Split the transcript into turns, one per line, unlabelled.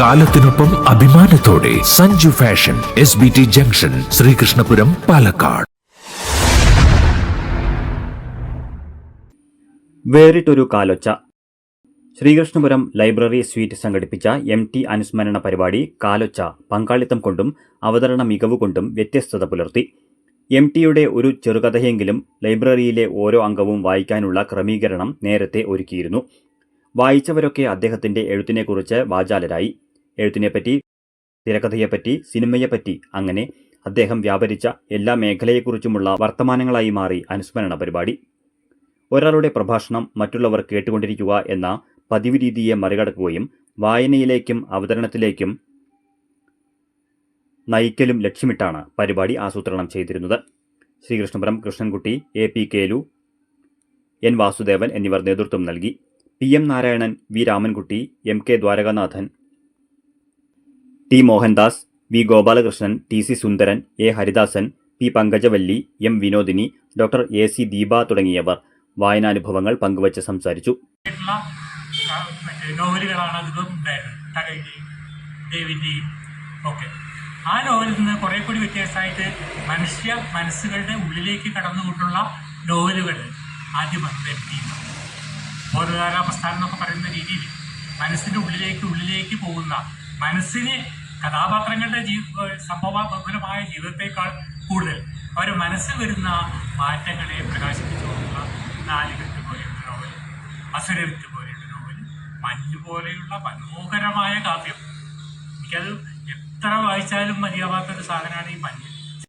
കാലത്തിനൊപ്പം അഭിമാനത്തോടെ Sanju fashion S B T junction Sreekrishnapuram Palakkad.
വേറിട്ടൊരു കാലൊച്ച. ശ്രീകൃഷ്ണപുരം ലൈബ്രറി സ്വീറ്റ് സംഘടിപ്പിച്ച എം ടി അനുസ്മരണ പരിപാടി കാലൊച്ച പങ്കാളിത്തം കൊണ്ടും അവതരണ മികവ് കൊണ്ടും വ്യത്യസ്തത പുലർത്തി. എം ടിയുടെ ഒരു ചെറുകഥയെങ്കിലും ലൈബ്രറിയിലെ ഓരോ അംഗവും വായിക്കാനുള്ള ക്രമീകരണം നേരത്തെ ഒരുക്കിയിരുന്നു. വായിച്ചവരൊക്കെ അദ്ദേഹത്തിന്റെ എഴുത്തിനെക്കുറിച്ച് വാചാലരായി. എഴുത്തിനെപ്പറ്റി തിരക്കഥയെപ്പറ്റി സിനിമയെപ്പറ്റി അങ്ങനെ അദ്ദേഹം വ്യാപരിച്ച എല്ലാ മേഖലയെക്കുറിച്ചുമുള്ള വർത്തമാനങ്ങളായി മാറി അനുസ്മരണ പരിപാടി. ഒരാളുടെ പ്രഭാഷണം മറ്റുള്ളവർ കേട്ടുകൊണ്ടിരിക്കുക എന്ന പതിവ് രീതിയെ മറികടക്കുകയും വായനയിലേക്കും അവതരണത്തിലേക്കും നയിക്കലും ലക്ഷ്യമിട്ടാണ് പരിപാടി ആസൂത്രണം ചെയ്തിരുന്നത്. Sreekrishnapuram Krishnankutty A P Kelu N Vasudevan എന്നിവർ നേതൃത്വം നൽകി. P M Narayanan V Ramankutty M K Dwarakanathan T Mohandas V Gopalakrishnan T C Sundaran A Haridasan P Pankajavalli M Vinodini doctor A C Deepa തുടങ്ങിയവർ വായനാനുഭവങ്ങൾ പങ്കുവച്ച് സംസാരിച്ചു.
നോവലുകളാണ് ആ നോവലിൽ നിന്ന് കുറേ കൂടി വ്യത്യാസമായിട്ട് മനുഷ്യ മനസ്സുകളുടെ ഉള്ളിലേക്ക് കടന്നുകൊണ്ടുള്ള നോവലുകൾ ആദ്യം വന്നത് പ്രസ്ഥാനം എന്നൊക്കെ പറയുന്ന രീതിയിൽ മനസ്സിന്റെ ഉള്ളിലേക്ക് ഉള്ളിലേക്ക് പോകുന്ന മനസ്സിനെ കഥാപാത്രങ്ങളുടെ ജീ സംഭവപരമായ ജീവിതത്തെക്കാൾ കൂടുതൽ അവരുടെ മനസ്സിൽ വരുന്ന മാറ്റങ്ങളെ പ്രകാശിപ്പിച്ചുകൊണ്ടുള്ള നാലുകെട്ട് പോലെയുള്ള നോവൽ അസുരവിത്ത് പോലെയുള്ള നോവൽ മഞ്ഞ് പോലെയുള്ള മനോഹരമായ കാവ്യം. എനിക്കത് എത്ര വായിച്ചാലും മതിയാവാത്തൊരു സാധനമാണ് ഈ മഞ്ഞ്